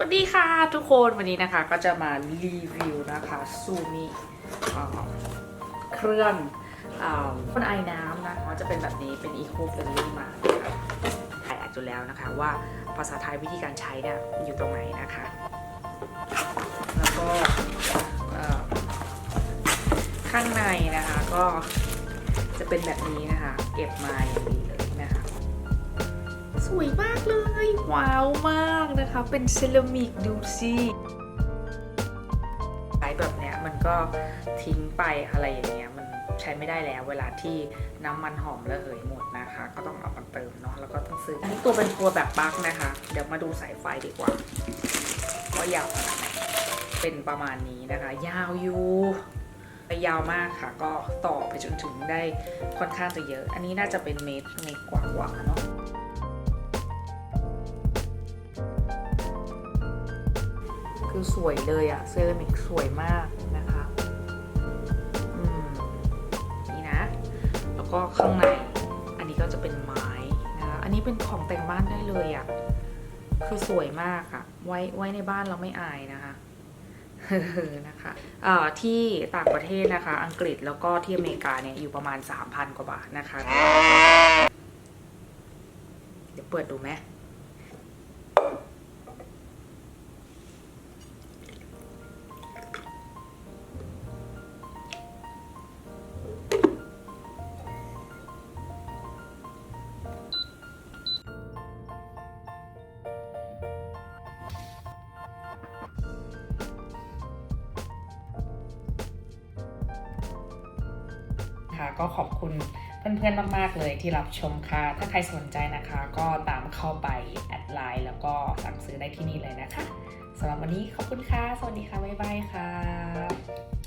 สวัสดีค่ะทุกคนวันนี้นะคะก็จะมารีวิวนะคะซูมิเครื่องอ่าพ่นไอน้ำนะคะจะเป็นแบบนี้เป็น Eco Friendly มาถ่ายอ่านจนแล้วนะคะว่าภาษาไทยวิธีการใช้เนี่ยอยู่ตรงไหนนะคะ แล้วก็ข้างในนะคะก็จะเป็นแบบนี้นะคะ เก็บมาอย่างดีเลยนะคะ สวยมาก ว้าวมากนะคะ เป็นเซรามิกดูสิใช้แบบเนี้ยมันก็ทิ้งไปอะไรอย่างเงี้ยมันใช้ไม่ได้แล้วเวลาที่น้ำมันหอมระเหยหมดนะคะ ก็ต้องเอามาเติมเนาะแล้วก็ต้องซื้ออันนี้ตัวเป็นตัวแบบปลั๊กนะคะ เดี๋ยวมาดูสายไฟดีกว่าว่ายาวขนาดไหนเป็นประมาณนี้นะคะ ยาวอยู่ยาวมากค่ะ ก็ต่อไปจนถึงได้ค่อนข้างจะเยอะ อันนี้น่าจะเป็นเมตรเมตรกว่าๆเนาะ คือสวยเลยอะเซรามิกสวยมากนะคะนี่นะ แล้วก็ข้างใน อันนี้ก็จะเป็นไม้นะคะ อันนี้เป็นของแต่งบ้านได้เลยอะคือสวยมากอะไว้ไว้ในบ้านเราไม่อายนะคะนะคะเอ่อที่ต่างประเทศนะคะ อังกฤษแล้วก็ที่อเมริกาเนี่ยอยู่ประมาณ 3,000 กว่าบาทนะคะ เดี๋ยวเปิดดูไหม คะ ก็ขอบคุณเพื่อนๆมากๆเลยที่รับชมค่ะ ถ้าใครสนใจนะคะ ก็ตามเข้าไปแอดไลน์แล้วก็สั่งซื้อได้ที่นี่เลยนะคะสำหรับวันนี้ขอบคุณค่ะ สวัสดีค่ะ บ๊ายบายค่ะ